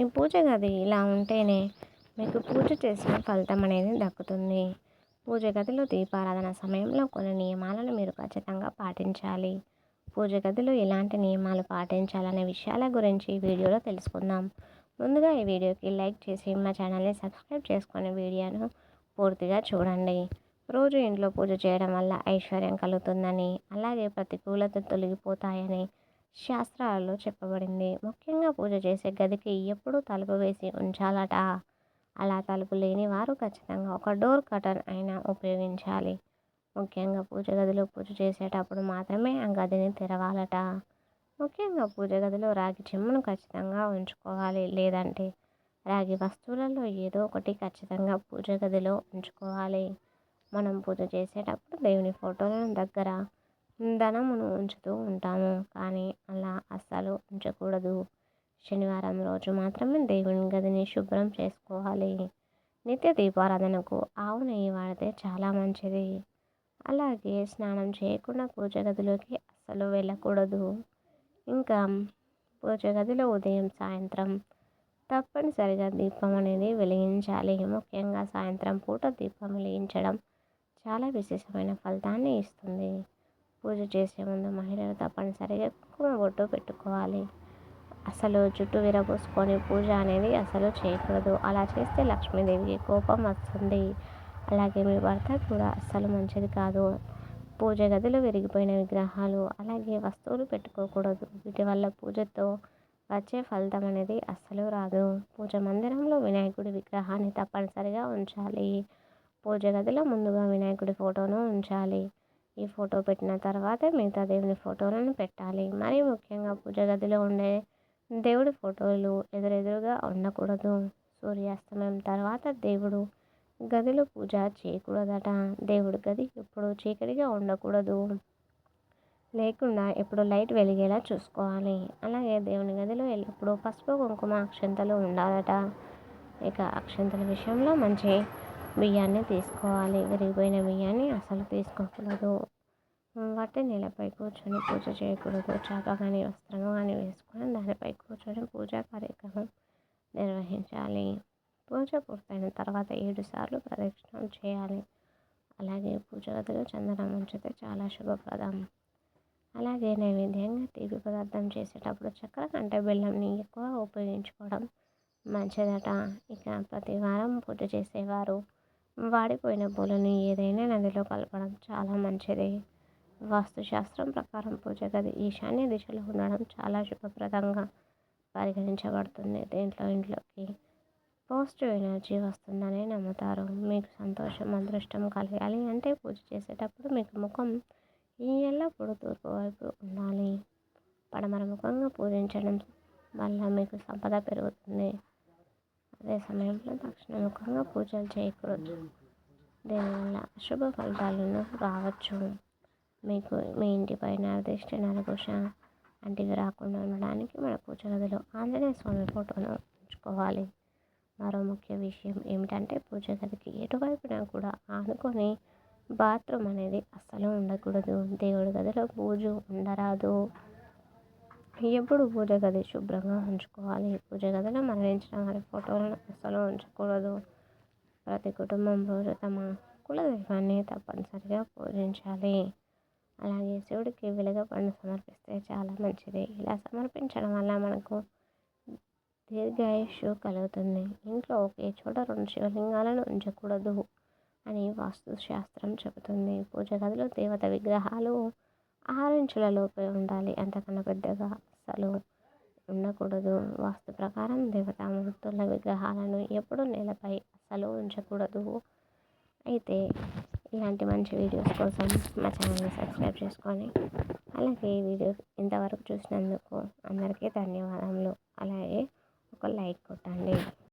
మీ పూజ గది ఇలా ఉంటేనే మీకు పూజ చేసిన ఫలితం అనేది దక్కుతుంది. పూజ గదిలో దీపారాధన సమయంలో కొన్ని నియమాలను మీరు ఖచ్చితంగా పాటించాలి. పూజ గదిలో ఎలాంటి నియమాలు పాటించాలనే విషయాల గురించి వీడియోలో తెలుసుకుందాం. ముందుగా ఈ వీడియోకి లైక్ చేసి మా ఛానల్ని సబ్స్క్రైబ్ చేసుకుని వీడియోను పూర్తిగా చూడండి. రోజు ఇంట్లో పూజ చేయడం వల్ల ఐశ్వర్యం కలుగుతుందని అలాగే ప్రతికూలత తొలగిపోతాయని శాస్త్రాలలో చెప్పబడింది. ముఖ్యంగా పూజ చేసే గదికి ఎప్పుడూ తలుపు వేసి ఉంచాలట. అలా తలుపు లేని వారు ఖచ్చితంగా ఒక డోర్ కటర్ అయినా ఉపయోగించాలి. ముఖ్యంగా పూజ గదిలో పూజ చేసేటప్పుడు మాత్రమే ఆ గదిని తెరవాలట. ముఖ్యంగా పూజ గదిలో రాగి చెమ్మను ఖచ్చితంగా ఉంచుకోవాలి. లేదంటే రాగి వస్తువులలో ఏదో ఒకటి ఖచ్చితంగా పూజ గదిలో ఉంచుకోవాలి. మనం పూజ చేసేటప్పుడు దేవుని ఫోటోలను దగ్గర ధనమును ఉంచుతూ ఉంటాము. కానీ అలా అస్సలు ఉంచకూడదు. శనివారం రోజు మాత్రమే దేవుని గదిని శుభ్రం చేసుకోవాలి. నిత్య దీపారాధనకు ఆవు నెయ్యి వాడితే చాలా మంచిది. అలాగే స్నానం చేయకుండా పూజ గదిలోకి అస్సలు వెళ్ళకూడదు. ఇంకా పూజ గదిలో ఉదయం సాయంత్రం తప్పనిసరిగా దీపం అనేది వెలిగించాలి. ముఖ్యంగా సాయంత్రం పూట దీపం వెలిగించడం చాలా విశేషమైన ఫలితాన్ని ఇస్తుంది. పూజ చేసే ముందు మహిళలు తప్పనిసరిగా కుంకుమ బొట్టు పెట్టుకోవాలి. అసలు జుట్టు విరబోసుకొని పూజ అనేది అసలు చేయకూడదు. అలా చేస్తే లక్ష్మీదేవికి కోపం వస్తుంది. అలాగే మీ భర్త కూడా అస్సలు మంచిది కాదు. పూజ గదిలో విరిగిపోయిన విగ్రహాలు అలాగే వస్తువులు పెట్టుకోకూడదు. వీటి వల్ల పూజతో వచ్చే ఫలితం అనేది అస్సలు రాదు. పూజ మందిరంలో వినాయకుడి విగ్రహాన్ని తప్పనిసరిగా ఉంచాలి. పూజ గదిలో ముందుగా వినాయకుడి ఫోటోను ఉంచాలి. ఈ ఫోటో పెట్టిన తర్వాత మిగతా దేవుని ఫోటోలను పెట్టాలి. మరీ ముఖ్యంగా పూజ గదిలో ఉండే దేవుడి ఫోటోలు ఎదురెదురుగా ఉండకూడదు. సూర్యాస్తమయం తర్వాత దేవుడు గదిలో పూజ చేయకూడదట. దేవుడి గది ఎప్పుడు చీకటిగా ఉండకూడదు. లేకుండా ఎప్పుడు లైట్ వెలిగేలా చూసుకోవాలి. అలాగే దేవుని గదిలో ఎల్లప్పుడూ పసుపు కుంకుమ అక్షంతలు ఉండాలట. ఇక అక్షంతల విషయంలో మంచి బియ్యాన్ని తీసుకోవాలి. విరిగిపోయిన బియ్యాన్ని అసలు తీసుకోకూడదు. వాటిని నేలపై కూర్చొని పూజ చేయకూడదు. చేప కానీ వస్త్రం కానీ వేసుకొని దానిపై కూర్చొని పూజా కార్యక్రమం నిర్వహించాలి. పూజ పూర్తయిన తర్వాత ఏడు సార్లు ప్రదక్షిణం చేయాలి. అలాగే పూజ గదిలో చందనం ఉంచితే చాలా శుభప్రదం. అలాగే నైవేద్యంగా తీపి పదార్థం చేసేటప్పుడు చక్కెర కంటే బెల్లంని ఎక్కువ ఉపయోగించుకోవడం మంచిదట. ఇక ప్రతి వారం పూజ చేసేవారు. వాడిపోయిన పూలను ఏదైనా నదిలో కలపడం చాలా మంచిది. వాస్తుశాస్త్రం ప్రకారం పూజ గది ఈశాన్య దిశలో ఉండడం చాలా శుభప్రదంగా పరిగణించబడుతుంది. దీంట్లో ఇంట్లోకి పాజిటివ్ ఎనర్జీ వస్తుందని నమ్ముతారు. మీకు సంతోషం అదృష్టం కలగాలి అంటే పూజ చేసేటప్పుడు మీకు ముఖం ఈ ఎల్లప్పుడూ తూర్పు వైపు ఉండాలి. పడమర ముఖంగా పూజించడం వల్ల మీకు సంపద పెరుగుతుంది. అదే సమయంలో దక్షిణ ముఖంగా పూజలు చేయకూడదు. దీనివల్ల అశుభ ఫలితాలను రావచ్చు? మీకు మీ ఇంటి పైన దిష్టి నరకుష వంటివి రాకుండా ఉండడానికి మన పూజ గదిలో ఆంజనేయ స్వామి ఫోటోను ఉంచుకోవాలి. మరో ముఖ్య విషయం ఏమిటంటే పూజ గదికి ఎటువైపున కూడా ఆనుకొని బాత్రూమ్ అనేది అస్సలు ఉండకూడదు. దేవుడి గదిలో పూజ ఉండరాదు. ఎప్పుడు పూజ గది శుభ్రంగా ఉంచుకోవాలి. పూజ గదిలో మరణించిన వారి ఫోటోలను అస్సలు ఉంచకూడదు. ప్రతి కుటుంబం రోజు తమ కులదైవాన్ని తప్పనిసరిగా పూజించాలి. అలాగే శివుడికి వెలగపండు సమర్పిస్తే చాలా మంచిది. ఇలా సమర్పించడం వల్ల మనకు దీర్ఘాయుషు కలుగుతుంది. ఇంట్లో ఒకే చోట రెండు శివలింగాలను ఉంచకూడదు అని వాస్తుశాస్త్రం చెబుతుంది. పూజ గదిలో దేవత విగ్రహాలు ఆరు లోపే ఉండాలి. అంతకన్నా పెద్దగా అసలు ఉండకూడదు. వాస్తు ప్రకారం దేవతామూర్తుల విగ్రహాలను ఎప్పుడు నేలపై అసలు ఉంచకూడదు. అయితే ఇలాంటి మంచి వీడియోస్ కోసం మా ఛానల్ని సబ్స్క్రైబ్ చేసుకొని అలాగే ఈ వీడియో ఇంతవరకు చూసినందుకు అందరికీ ధన్యవాదములు. అలాగే ఒక లైక్ కొట్టండి.